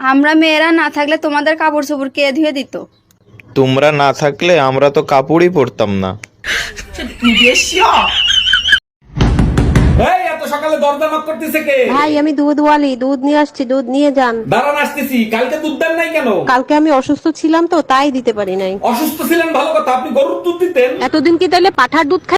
আমরা মেয়েরা না থাকলে তোমাদের কাপড় চোপড় কে ধুয়ে দিত? তোমরা না থাকলে আমরা তো কাপড়ই পরতাম না। এই এত সকালে দরজা knock করতেছে কে? ভাই আমি দুধ ওয়ালি দুধ নিয়ে আসছি দুধ নিয়ে যান। দাঁড়ান আসতেছি। কালকে দুধ দেন নাই কেন? কালকে আমি অসুস্থ ছিলাম তো তাই দিতে পারি নাই। অসুস্থ ছিলেন ভালো কথা আপনি গরুর দুধ দিতেন। এতদিন কি তাহলে পাঠার দুধ খাই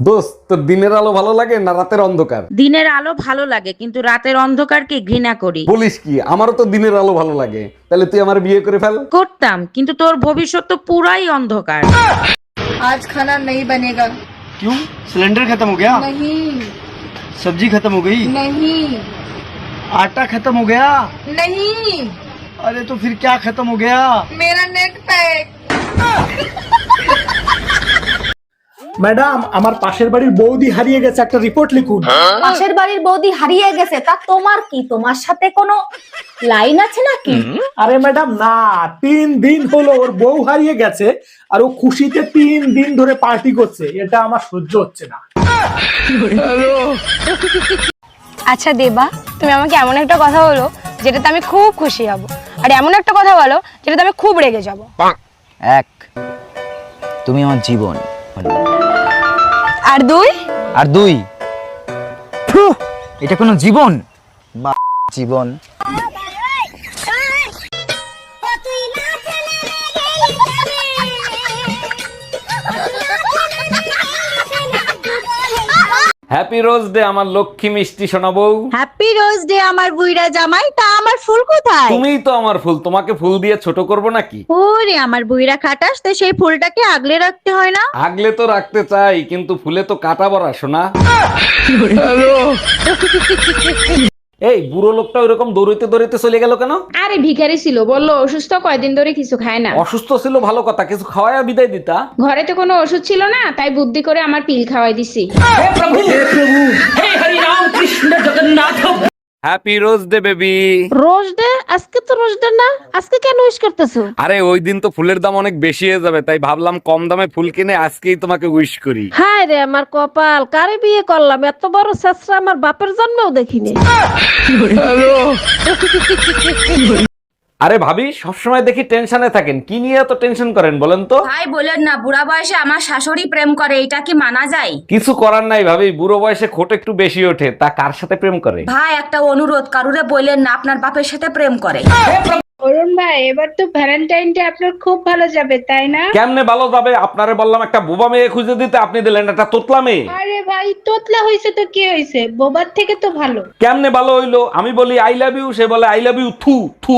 দোস্ত তোর দিনের আলো ভালো লাগে না রাতের অন্ধকার দিনের আলো ভালো লাগে কিন্তু রাতের অন্ধকারকে ঘৃণা করি বলিস কি আমারও তো দিনের আলো ভালো লাগে তাহলে তুই আমার বিয়ে করে ফেল করতাম কিন্তু তোর ভবিষ্যৎ তো পুরাই অন্ধকার আজ খানা नहीं बनेगा क्यों सिलेंडर खत्म हो गया नहीं सब्जी खत्म हो गई नहीं आटा खत्म हो गया नहीं अरे तो फिर क्या खत्म हो गया मेरा नेट पैक ম্যাডাম আমার পাশের বাড়ির বৌদি হারিয়ে গেছে একটা রিপোর্ট লিখুন। পাশের বাড়ির বৌদি হারিয়ে গেছে তা তোমার কি? তোমার সাথে কোনো লাইন আছে নাকি? আরে ম্যাডাম না তিন দিন হলো ওর বউ হারিয়ে গেছে আর ও খুশিতে তিন দিন ধরে পার্টি করছে এটা আমার সহ্য হচ্ছে না। আচ্ছা দেবা তুমি আমাকে এমন একটা কথা বলো যেটাতে আমি খুব খুশি হব। আর এমন একটা কথা বলো যেটাতে আমি খুব রেগে যাব। এক তুমি আমার জীবন। আর দুই? আর দুই। এটা কোনো জীবন? বা জীবন। হ্যাপি রোজ ডে আমার লক্ষ্মী মিষ্টি শোনাবো হ্যাপি রোজ ডে আমার বুইরা জামাই। তা আমার ফুল কোথায়? তুমিই তো আমার ফুল তোমাকে ফুল দিয়ে ছোট করব নাকি? ওরে আমার বুইরা খাটাস তো সেই ফুলটাকে আগলে রাখতে হয় না? আগলে তো রাখতে চাই কিন্তু ফুলে তো কাটা বড়া শোনা এই বুড়ো লোকটা ওইরকম দৌড়িতে দৌড়িতে চলে গেল কেন? আরে ভিখারি ছিল বলল অসুস্থ কয়দিন ধরে কিছু খায় না। অসুস্থ ছিল ভালো কথা কিছু খাওয়ায় বিদায় দিতা। ঘরে তো কোনো ওষুধ ছিল না তাই বুদ্ধি করে আমার পিল খাওয়াই দিছি। Happy rose day baby rose day আজকে তো রোজ ডে না। আজকে কেন উইশ করতেছো? আরে ওই দিন তো ফুলের দাম অনেক বেশি হয়ে যাবে তাই ভাবলাম কম দামে ফুল কিনে আজকেই তোমাকে উইশ করি। হায় রে আমার কপাল কারে বিয়ে করলাম? এত বড় শেষরা আমার বাপের জন্মেও দেখিনি। আরে ভাবি সবসময় দেখি টেনশনে থাকেন। কি নিয়ে এত টেনশন করেন বলেন তো? ভাই বলেন না বুড়া বয়সে আমার শাশুড়ি প্রেম করে এটা কি মানা যায়? কিছু করার নাই ভাবি বুড়ো বয়সে খোট একটু বেশি ওঠে তা কার সাথে প্রেম করে? ভাই একটা অনুরোধ কারুরে বললেন না আপনার বাপের সাথে প্রেম করে। অরুণ ভাই এবার তো ভ্যালেন্টাইন ডে আপনার খুব ভালো যাবে তাই না? কেমনে ভালো যাবে? আপনারে বললাম একটা বোবা মেয়ে খুঁজে দিতে আপনি দিলেন একটা তোতলা মেয়ে। আরে ভাই তোতলা হয়েছে তো কি হয়েছে বোবার থেকে তো ভালো। কেমনে ভালো হইল? আমি বলি আই লাভ ইউ সে বলে আই লাভ ইউ থু থু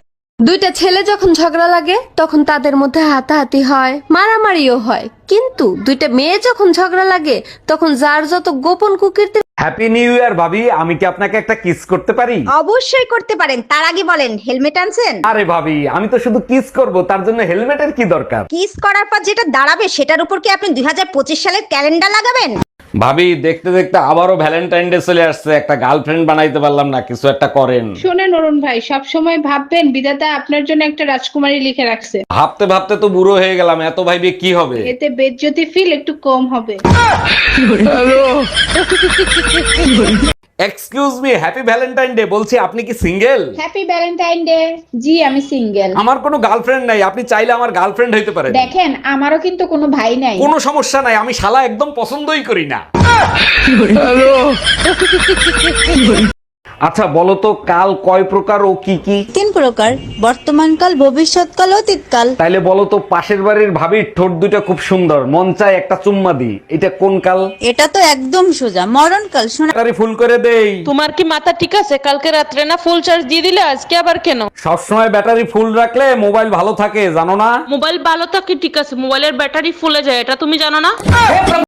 দুইটা ছেলে যখন ঝগড়া লাগে তখন তাদের মধ্যে হাতাহাতি হয় মারামারিও হয়। কিন্তু দুইটা মেয়ে যখন ঝগড়া লাগে তখন যার যত গোপন কুকীর্তি হ্যাপি নিউ ইয়ার ভাবি। আমি কি আপনাকে একটা কিস করতে পারি? অবশ্যই করতে পারেন। তার আগে বলেন হেলমেট আনছেন? আরে ভাবি আমি তো শুধু কিস করব তার জন্য হেলমেটের কি দরকার? কিস করার পর যেটা দাঁড়াবে সেটার উপর কি আপনি দুই হাজার পঁচিশ সালের ক্যালেন্ডার লাগাবেন? ভাবি দেখতে দেখতে আবারও ভ্যালেন্টাইন ডে চলে আসছে। একটা গার্লফ্রেন্ড বানাইতে পারলাম না কিছু একটা করেন। শোনেন অরুণ ভাই সব সময় ভাববেন বিধাতা আপনার জন্য একটা রাজকুমারী লিখে রাখছে। ভাবতে ভাবতে তো বুড়ো হয়ে গেলাম এত ভাইবে কি হবে? এতে বেজ্জতি ফিল একটু কম হবে। Excuse me happy Valentine day বলছি আপনি কি সিঙ্গেল হ্যাপি ভ্যালেন্টাইন ডে জি আমি সিঙ্গেল আমার কোনো গার্লফ্রেন্ড নাই আপনি চাইলে আমার গার্লফ্রেন্ড হইতে পারেন। দেখেন আমারও কিন্তু কোনো ভাই নাই। কোনো সমস্যা নাই আমি শালা একদম পছন্দই করি না। আচ্ছা বলো তো কাল কয় প্রকার ও কি কি? তিন প্রকার বর্তমানকাল ভবিষ্যৎকাল অতীতকাল। তাইলে বলো তো পাশের বাড়ির ভাবির ঠোঁট দুটো খুব সুন্দর মন চায় একটা চুম্মা দি এটা কোন কাল? এটা তো একদম সোজা মরণকাল শোনা ব্যাটারি ফুল করে দেই। তোমার কি মাথা ঠিক আছে? কালকে রাত্রে না ফুল চার্জ দিয়ে দিলে আজকে আবার কেন? সবসময় ব্যাটারি ফুল রাখলে মোবাইল ভালো থাকে জানো না? মোবাইল ভালো থাকে ঠিক আছে। মোবাইলের ব্যাটারি ফুলে যায় এটা তুমি জানো না?